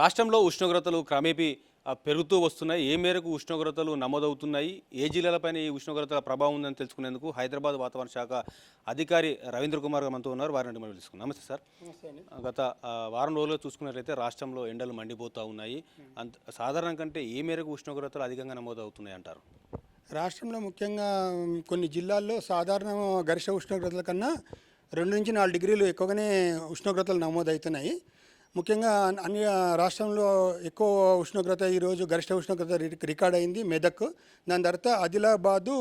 రాష్ట్రంలో ఉష్ణోగ్రతలు క్రమేపీ పెరుగుతూ వస్తున్నాయి. ఏ మేరకు ఉష్ణోగ్రతలు నమోదవుతున్నాయి? ఏ జిల్లాలపైన ఈ ఉష్ణోగ్రతల ప్రభావం ఉందని తెలుసుకునేందుకు హైదరాబాద్ వాతావరణ శాఖ అధికారి రవీంద్ర కుమార్ గారు మనతో ఉన్నారు. వారిని మనం తెలుసుకుందాం నమస్తే సార్. గత వారం రోజుల్లో చూసుకున్నట్లయితే రాష్ట్రంలో ఎండలు మండిపోతూ ఉన్నాయి. అంత సాధారణ కంటే ఏ మేరకు ఉష్ణోగ్రతలు అధికంగా నమోదవుతున్నాయి అంటారు? రాష్ట్రంలో ముఖ్యంగా కొన్ని జిల్లాల్లో సాధారణ గరిష్ట ఉష్ణోగ్రతల కన్నా రెండు నుంచి నాలుగు డిగ్రీలు ఎక్కువగానే ఉష్ణోగ్రతలు నమోదవుతున్నాయి. ముఖ్యంగా అన్ని రాష్ట్రంలో ఎక్కువ ఉష్ణోగ్రత ఈరోజు గరిష్ట ఉష్ణోగ్రత రికార్డ్ అయింది మెదక్. దాని తర్వాత ఆదిలాబాదు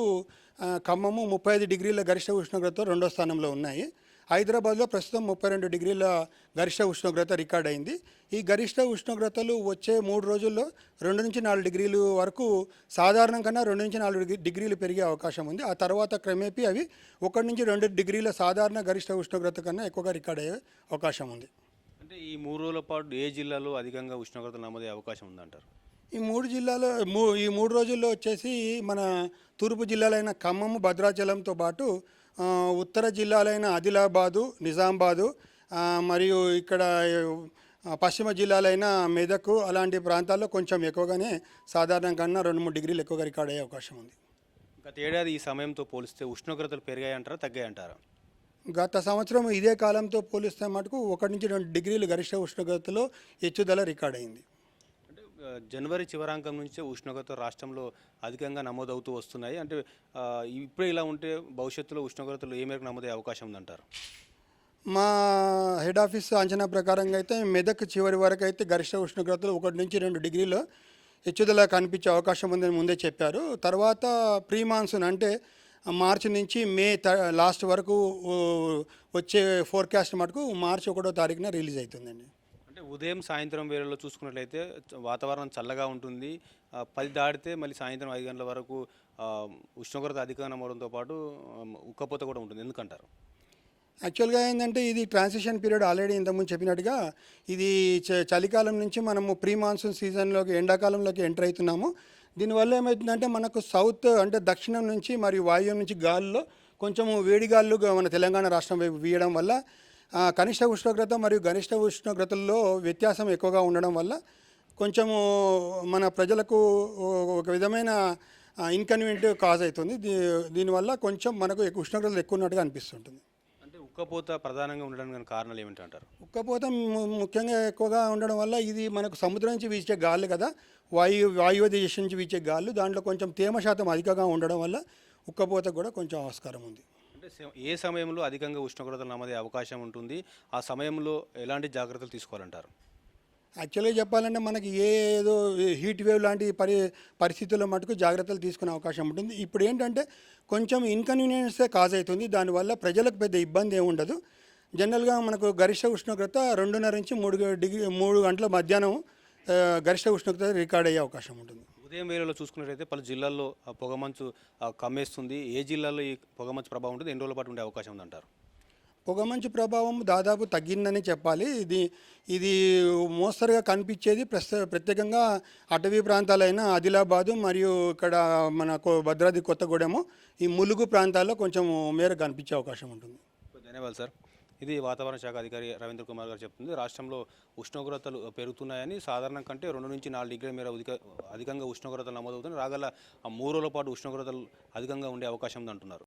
ఖమ్మము ముప్పై ఐదు డిగ్రీల గరిష్ట ఉష్ణోగ్రత రెండో స్థానంలో ఉన్నాయి. హైదరాబాద్లో ప్రస్తుతం ముప్పై రెండు డిగ్రీల గరిష్ట ఉష్ణోగ్రత రికార్డ్ అయింది. ఈ గరిష్ట ఉష్ణోగ్రతలు వచ్చే మూడు రోజుల్లో రెండు నుంచి నాలుగు డిగ్రీలు వరకు సాధారణం కన్నా రెండు నుంచి నాలుగు డిగ్రీలు పెరిగే అవకాశం ఉంది. ఆ తర్వాత క్రమేపీ అవి ఒకటి నుంచి రెండు డిగ్రీల సాధారణ గరిష్ట ఉష్ణోగ్రత కన్నా ఎక్కువగా రికార్డ్ అయ్యే అవకాశం ఉంది. అంటే ఈ మూడు రోజుల పాటు ఏ జిల్లాలో అధికంగా ఉష్ణోగ్రతలు నమోదయ్యే అవకాశం ఉందంటారు? ఈ మూడు జిల్లాలో మూ ఈ మూడు రోజుల్లో వచ్చేసి మన తూర్పు జిల్లాలైన ఖమ్మం భద్రాచలంతో పాటు ఉత్తర జిల్లాలైన ఆదిలాబాదు నిజామాబాదు మరియు ఇక్కడ పశ్చిమ జిల్లాలైన మెదక్ అలాంటి ప్రాంతాల్లో కొంచెం ఎక్కువగానే సాధారణం కన్నా రెండు మూడు డిగ్రీలు ఎక్కువగా రికార్డ్ అయ్యే అవకాశం ఉంది. గత ఏడాది ఈ సమయంతో పోలిస్తే ఉష్ణోగ్రతలు పెరిగాయంటారా తగ్గాయంటారా? గత సంవత్సరం ఇదే కాలంతో పోలిస్తే మటుకు ఒకటి నుంచి రెండు డిగ్రీలు గరిష్ట ఉష్ణోగ్రతలో హెచ్చుదల రికార్డ్ అయింది. జనవరి చివరాంకం నుంచే ఉష్ణోగ్రత రాష్ట్రంలో అధికంగా నమోదవుతూ వస్తున్నాయి. అంటే ఇప్పుడే ఇలా ఉంటే భవిష్యత్తులో ఉష్ణోగ్రతలు ఏ మేరకు నమోదయ్యే అవకాశం ఉందంటారు? మా హెడ్ ఆఫీస్ అంచనా ప్రకారంగా అయితే మెదక్ చివరి వరకు అయితే గరిష్ట ఉష్ణోగ్రతలు ఒకటి నుంచి రెండు డిగ్రీలు హెచ్చుదల కనిపించే అవకాశం ఉందని ముందే చెప్పారు. తర్వాత ప్రీ మాన్సూన్ అంటే మార్చి నుంచి మే లాస్ట్ వరకు వచ్చే ఫోర్కాస్ట్ మటుకు మార్చి ఒకటో తారీఖున రిలీజ్ అవుతుందండి అంటే ఉదయం సాయంత్రం వేళల్లో చూసుకున్నట్లయితే వాతావరణం చల్లగా ఉంటుంది. పది దాటితే మళ్ళీ సాయంత్రం ఐదు గంటల వరకు ఉష్ణోగ్రత అధికంగా నమోదంతో పాటు ఉక్కపోత కూడా ఉంటుంది. ఎందుకంటారు? యాక్చువల్గా ఏంటంటే ఇది ట్రాన్సిషన్ పీరియడ్ ఆల్రెడీ ఇంతకుముందు చెప్పినట్టుగా ఇది చ- చలికాలం నుంచి మనము ప్రీ మాన్సూన్ సీజన్లోకి ఎండాకాలంలోకి ఎంటర్ అవుతున్నాము. దీనివల్ల ఏమవుతుందంటే మనకు సౌత్ అంటే దక్షిణం నుంచి మరియు వాయువ్యం నుంచి గాల్లో కొంచెము వేడి గాలు మన తెలంగాణ రాష్ట్రం వైపు వీయడం వల్ల కనిష్ట ఉష్ణోగ్రత మరియు గరిష్ట ఉష్ణోగ్రతల్లో వ్యత్యాసం ఎక్కువగా ఉండడం వల్ల కొంచెము మన ప్రజలకు ఒక విధమైన ఇన్కన్వీనియంట్ కాజ్ అవుతుంది. దీ దీనివల్ల కొంచెం మనకు ఉష్ణోగ్రతలు ఎక్కువ ఉన్నట్టుగా అనిపిస్తుంటుంది. ఉక్కపోత ప్రధానంగా ఉండడానికి గల కారణాలు ఏమిటంటారు ఉక్కపోత ముఖ్యంగా ఎక్కువగా ఉండడం వల్ల ఇది మనకు సముద్రం నుంచి వీచే గాలి కదా వాయు వాయువ్య దేశం నుంచి వీచే గాలు దాంట్లో కొంచెం తేమ శాతం అధికంగా ఉండడం వల్ల ఉక్కపోత కూడా కొంచెం ఆస్కారం ఉంది. అంటే ఏ సమయంలో అధికంగా ఉష్ణోగ్రతలు నమోదే అవకాశం ఉంటుంది ఆ సమయంలో ఎలాంటి జాగ్రత్తలు తీసుకోవాలంటారు? యాక్చువల్గా చెప్పాలంటే మనకి ఏ ఏదో హీట్ వేవ్ లాంటి పరి పరిస్థితుల్లో మటుకు జాగ్రత్తలు తీసుకునే అవకాశం ఉంటుంది. ఇప్పుడు ఏంటంటే కొంచెం ఇన్కన్వీనియన్సే కాజ్ అవుతుంది. దానివల్ల ప్రజలకు పెద్ద ఇబ్బంది ఏమి ఉండదు. జనరల్గా మనకు గరిష్ట ఉష్ణోగ్రత రెండున్నర నుంచి మూడు డిగ్రీ మూడు గంటల మధ్యాహ్నం గరిష్ట ఉష్ణోగ్రత రికార్డ్ అయ్యే అవకాశం ఉంటుంది. ఉదయం వేళలో చూసుకున్నట్లయితే పలు జిల్లాల్లో పొగమంచు కమ్మేస్తుంది. ఏ జిల్లాలో ఈ పొగమంచు ప్రభావం ఉంటుంది ఎన్ని రోజుల పాటు ఉండే అవకాశం ఉందంటారు? పొగమంచు ప్రభావం దాదాపు తగ్గిందని చెప్పాలి. ఇది ఇది మోస్తరుగా కనిపించేది ప్రత్యేకంగా అటవీ ప్రాంతాలైన ఆదిలాబాదు మరియు ఇక్కడ మన భద్రాద్రి కొత్తగూడెము ఈ ములుగు ప్రాంతాల్లో కొంచెం మేర కనిపించే అవకాశం ఉంటుంది. ధన్యవాదాలు సార్. ఇది వాతావరణ శాఖ అధికారి రవీంద్ర కుమార్ గారు చెప్తుంది. రాష్ట్రంలో ఉష్ణోగ్రతలు పెరుగుతున్నాయని సాధారణం కంటే రెండు నుంచి నాలుగు డిగ్రీల మేర అధిక అధికంగా ఉష్ణోగ్రతలు నమోదవుతున్నాయి. రాగల మూడు రోజుల పాటు ఉష్ణోగ్రతలు అధికంగా ఉండే అవకాశం ఉందంటున్నారు.